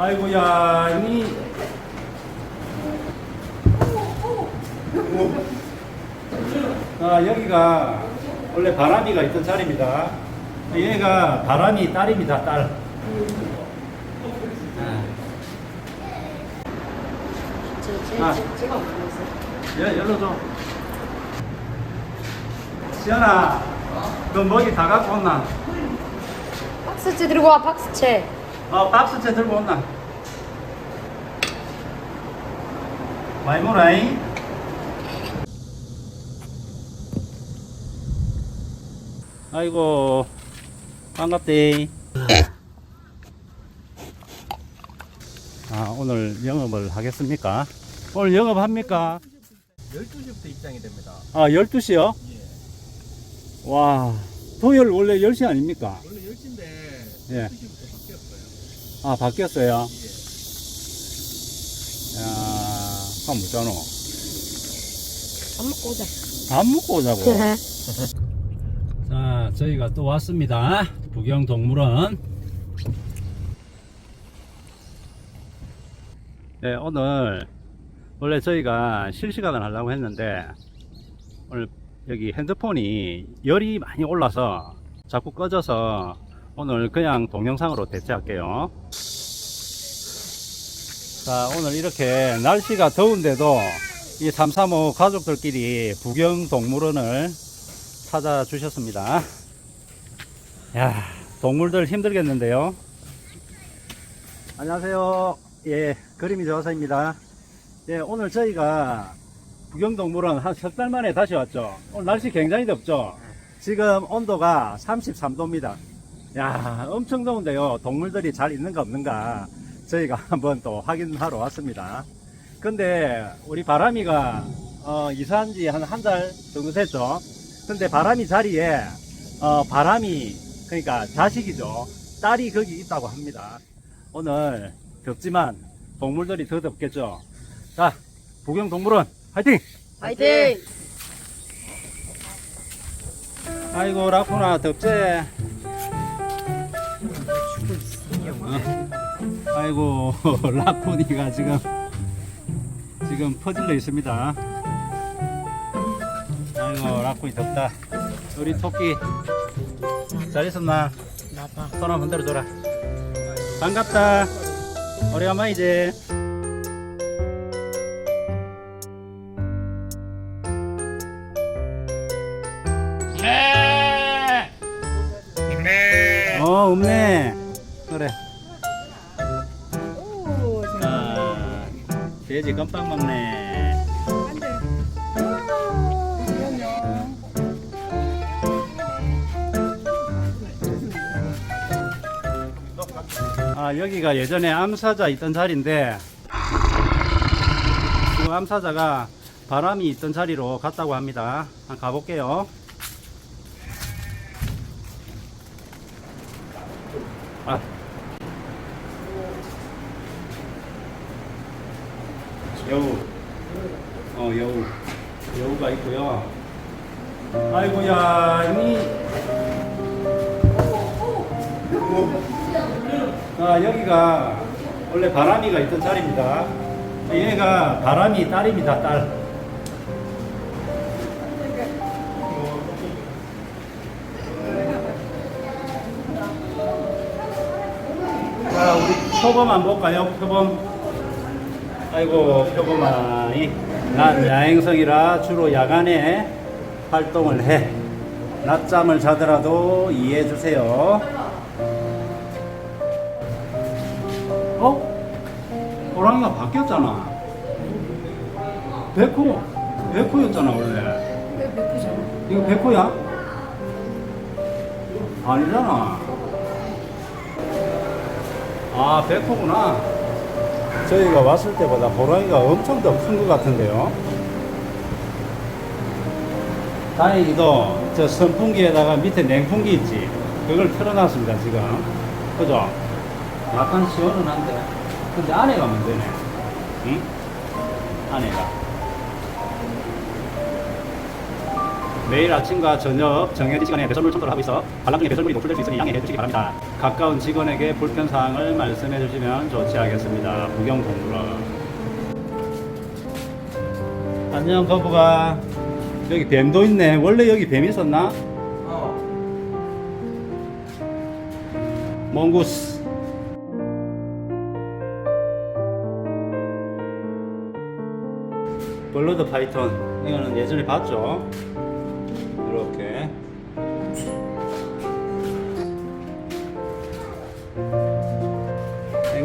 아이고야, 니. 아, 여기가 원래 바람이가 있던 자리입니다. 얘가 바람이 딸입니다, 딸. 아, 아. 여, 열어줘. 시연아, 너 먹이 다 갖고 온나? 박스채 들고 와 박스채 어, 박스채 들고 온나? 많이 모라잉? 아이고, 반갑대. 아, 오늘 영업을 하겠습니까? 오늘 영업합니까? 12시부터 입장이 됩니다. 아, 12시요? 예. 와, 토요일 원래 10시 아닙니까? 원래 10시인데 예. 12시부터 바뀌었어요. 아, 바뀌었어요? 예. 야, 한 무잖아. 밥 먹고 오자 밥 먹고 오자고. 자, 저희가 또 왔습니다. 부경동물원. 네, 오늘 원래 저희가 실시간을 하려고 했는데 오늘 여기 핸드폰이 열이 많이 올라서 자꾸 꺼져서 오늘 그냥 동영상으로 대체할게요. 자, 오늘 이렇게 날씨가 더운데도 이 335 가족들끼리 부경 동물원을 찾아주셨습니다. 야, 동물들 힘들겠는데요. 안녕하세요. 예, 그림이 좋아서입니다. 예, 오늘 저희가 구경동물원 한 석 달 만에 다시 왔죠. 오늘 날씨 굉장히 덥죠. 지금 온도가 33도입니다. 야, 엄청 더운데요. 동물들이 잘 있는가 없는가 저희가 한번 또 확인하러 왔습니다. 근데 우리 바람이가 어, 이사한 지 한 한 달 정도 됐죠. 근데 바람이 자리에 어, 바람이 그러니까 자식이죠. 딸이 거기 있다고 합니다. 오늘 덥지만 동물들이 더 덥겠죠. 자, 부경동물원 화이팅! 화이팅 아이고 라쿠나 덥지? 아이고 라쿠니가 지금 지금 퍼질러 있습니다. 아이고 라쿠니 덥다. 우리 토끼 잘 있었나? 나봐 손 한번 흔들어 줘라. 반갑다. 오래간만이지. 돼지 껌빵 먹네. 아, 여기가 예전에 암사자 있던 자리인데, 지금 암사자가 바람이 있던 자리로 갔다고 합니다. 한번 가볼게요. 아. 여우. 어, 여우. 여우가 있고요. 아이고야, 니. 아, 여기가 원래 바람이가 있던 자리입니다. 얘가 바람이 딸입니다, 딸. 자, 우리 표범 안 볼까요? 표범. 아이고, 표범아이. 난 야행성이라 주로 야간에 활동을 해. 낮잠을 자더라도 이해해 주세요. 어? 호랑이가 바뀌었잖아. 백호, 백호였잖아, 원래. 왜 베프잖아 이거 백호야? 아니잖아. 아, 백호구나. 저희가 왔을 때보다 호랑이가 엄청 더 큰 것 같은데요. 다행히도 저 선풍기에다가 밑에 냉풍기 있지. 그걸 틀어놨습니다, 지금. 그죠? 약간 시원은 한데. 근데 안에가 문제네. 응? 안에가. 매일 아침과 저녁 정해진 시간에 배설물 청소를 하고 있어 관람 중에 배설물이 노출될 수 있으니 양해해 주시기 바랍니다. 가까운 직원에게 불편 사항을 말씀해 주시면 좋지 않겠습니다. 구경동물원 안녕 거북아 여기 뱀도 있네 원래 여기 뱀 있었나? 어. 몽구스 블러드 파이톤 이거는 예전에 봤죠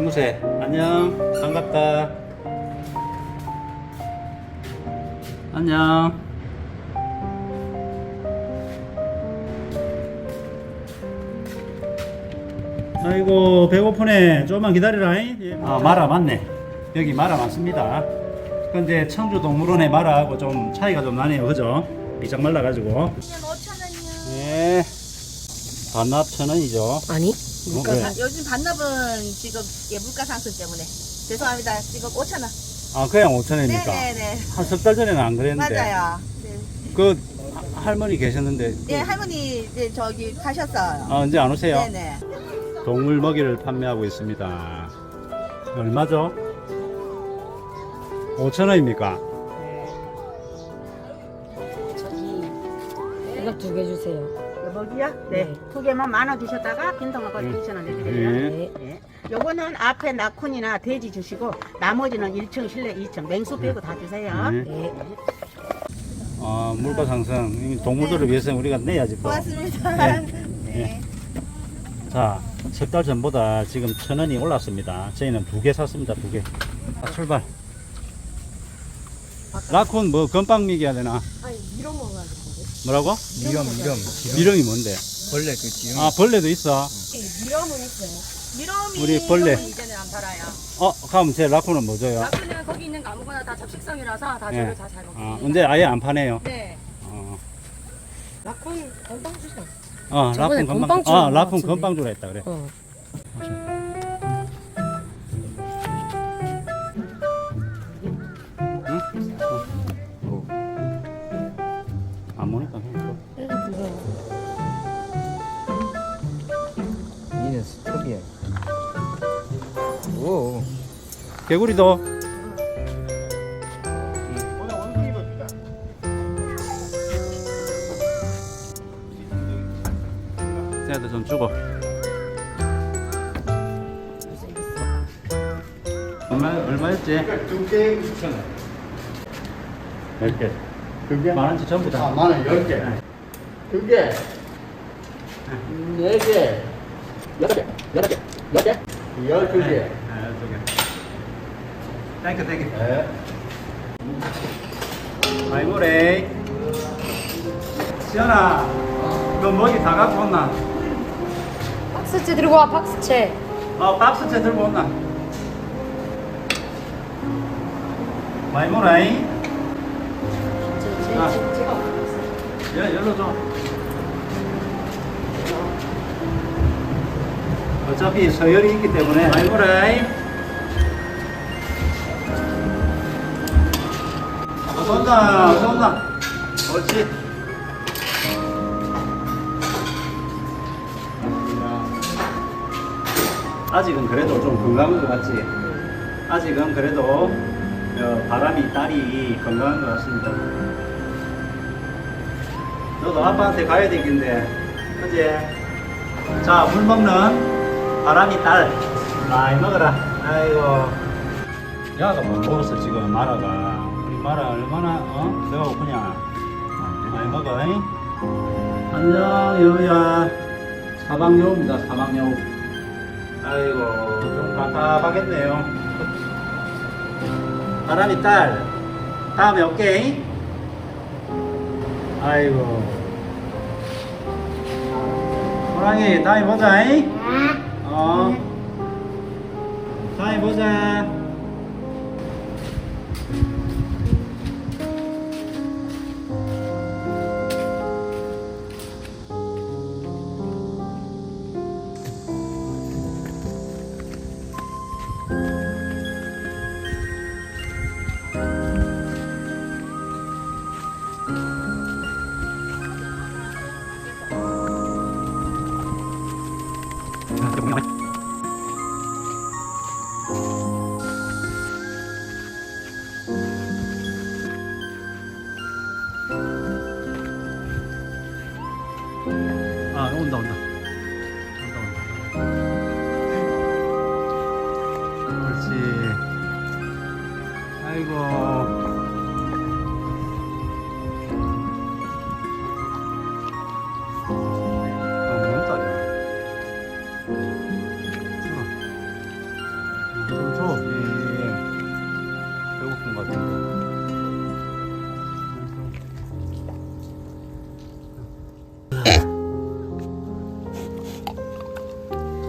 앵무새 안녕. 반갑다. 안녕. 아이고 배고프네. 조금만 기다리라 아 마라 맞네. 여기 마라 많습니다. 근데 청주 동물원의 마라하고 좀 차이가 좀 나네요. 그죠? 비짝 말라가지고. 5,000원이요. 예 반납 천 원이죠. 아니? 어, 왜? 요즘 반납은 지금 예, 물가 상승 때문에. 죄송합니다. 지금 5,000원. 아 그냥 5천 원이니까 네네네. 한 석 달 전에는 안 그랬는데 맞아요. 네. 그 할머니 계셨는데 예, 할머니 이제 저기 가셨어요. 아, 언제 안 오세요? 네네. 동물 먹이를 판매하고 있습니다 얼마죠? 5천 원입니까? 이거 두 개 주세요. 먹이요? 네. 네. 두 개만 만 원 주셨다가 빈통하고 음. 2천 원 내드려요. 네. 네. 요거는 앞에 낙훈이나 돼지 주시고 나머지는 1층 실내 2층 맹수 빼고 다 주세요. 네. 네. 아, 물가 상승 이 동물들을 위해서 우리가 내야지 또. 고맙습니다. 네. 네. 자, 석 달 전보다 지금 천 원이 올랐습니다. 저희는 두 개 샀습니다. 두 개. 자, 출발. 라쿤 뭐 건빵 미기 해야 되나? 아니, 밀어 먹어야겠는데. 뭐라고? 미럼 미럼. 미령이 뭔데? 원래 그 지금 아, 벌레도 있어. 밀어는 있어요. 미러미 우리 벌레. 이제는 안 팔아요. 어, 그럼 제 라쿤은 뭐 줘요? 나그는 거기 있는 거 아무거나 다 접식성이라서 다 예. 저를 다잘 아, 먹어요. 근데 아예 안 파네요. 네. 어, 라콘 건빵 주세요. 어 저번에 라쿤 건빵, 건빵 주는 아, 것 라쿤 같은데. 건빵 주라 했다 그래. 어. 개구리도. 쟤도 좀 주고. 얼마 얼마였지? 두개 6천 원. 몇 개? 두 개? 만 원치 전부 다. 아, 만 원, 열 개. 두 개. 네 개. 여섯 개. 여섯 개. 몇 개? 열두 개. 땡큐 땡큐. 네. 아이고래. 시연아, 너 먹이 다 갖고 온나? 박스채 들고 와, 박스채. 어, 박스채 들고 온나? 많이 제, 아. 열로 줘. 어차피 서열이 있기 때문에. 아이고래. 어 어서 온다. 옳지. 아직은 그래도 좀 건강한 것 같지? 아직은 그래도 어, 바람이 딸이 건강한 것 같습니다. 너도 아빠한테 가야 되겠는데, 그지? 자, 물 먹는 바람이 딸. 많이 먹어라. 아이고. 야가 못 먹었어, 지금, 마라가. 마라 얼마나, 어? 배가 고프냐? 많이 먹어, 잉? 안녕, 여우야. 사방여우입니다, 사방여우. 아이고, 좀 답답하겠네요. 바람이 딸. 다음에 올게. 아이고. 호랑이, 다음에 보자, 잉? 어. 다음에 보자.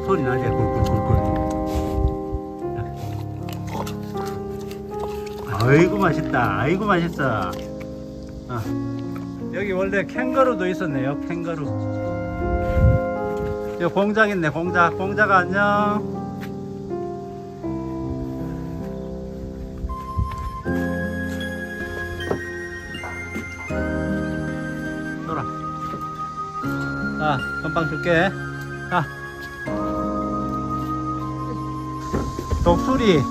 소리 나지? 꿀꿀꿀꿀. 아이고 맛있다. 아이고 맛있어. 아, 여기 원래 캥거루도 있었네요. 캥거루. 여기 공작 있네. 공작. 공작 안녕. 놀아. 자, 금방 줄게. 자. 독수리,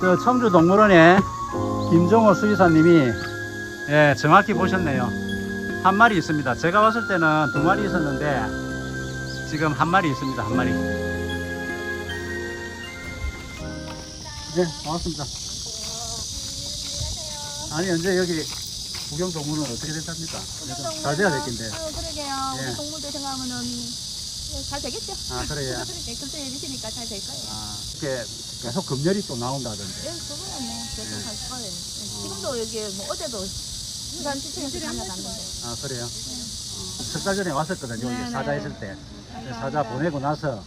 그 청주 동물원에 김종호 수의사님이 예, 정확히 보셨네요. 한 마리 있습니다. 제가 왔을 때는 두 마리 있었는데 지금 한 마리 있습니다. 한 마리. 네, 고맙습니다. 아니, 언제 여기 구경 동물은 어떻게 됐답니까? 잘 돼야 될 텐데. 아유, 그러게요. 예. 우리 동물들 생각하면은 예, 잘 되겠죠? 아, 그래요? 예, 걱정해 주시니까 잘 될 거예요. 아, 이렇게 계속 금열이 또 나온다던데. 예, 그거는 뭐 계속 할 거예요. 예, 지금도 여기 뭐 어제도 부산 시청에서 다녀갔는데. 아, 그래요? 어, 석달 전에 왔었거든요. 네, 여기 네. 사자 있을 때. 사자 보내고 나서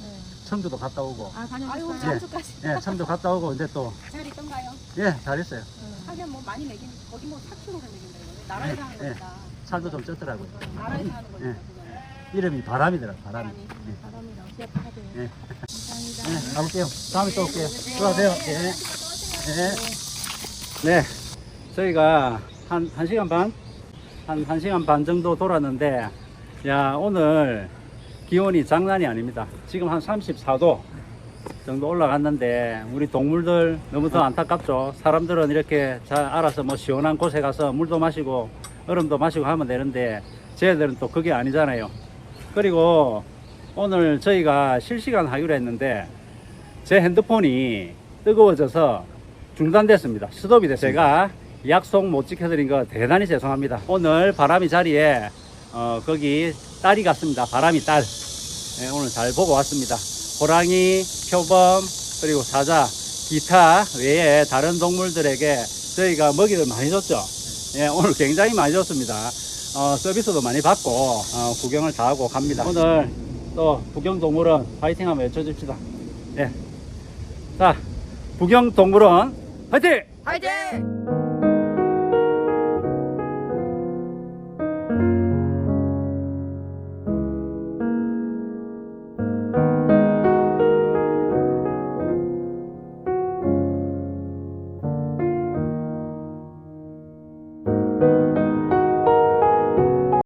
청주도 갔다 오고. 아, 다녀오셨어요? 아유, 장수까지. 예, 청주 갔다 오고, 이제 또, 잘 있던가요? 예, 잘했어요. 하긴 뭐 많이 매긴 거기 뭐 4kg를 매긴다 이거 나라에서 하는 예. 거니까 살도 좀 쪘더라고요. 나라에서 하는 거니까 예. 그거는 이름이 바람이더라, 바람이. 예. 바람이랑 시합하대. 예. 감사합니다. 네, 가볼게요. 다음에 또 올게요. 들어가세요. 예. 네. 네. 저희가 한, 한 시간 반? 한, 한 시간 반 정도 돌았는데, 야, 오늘 기온이 장난이 아닙니다. 지금 한 34도 정도 올라갔는데, 우리 동물들 너무 더 안타깝죠. 사람들은 이렇게 잘 알아서 뭐 시원한 곳에 가서 물도 마시고, 얼음도 마시고 하면 되는데, 쟤들은 또 그게 아니잖아요. 그리고 오늘 저희가 실시간 하기로 했는데 제 핸드폰이 뜨거워져서 중단됐습니다. 스톱이 됐어요. 제가 약속 못 지켜드린 거 대단히 죄송합니다. 오늘 바람이 자리에 어, 거기 딸이 갔습니다. 바람이 딸. 네, 오늘 잘 보고 왔습니다. 호랑이, 표범, 그리고 사자, 기타 외에 다른 동물들에게 저희가 먹이를 많이 줬죠. 예, 오늘 굉장히 많이 줬습니다. 어, 서비스도 많이 받고 어, 구경을 다 하고 갑니다. 오늘 또 부경동물원 파이팅 한번 외쳐줍시다. 예. 자, 부경동물원 파이팅! 화이팅!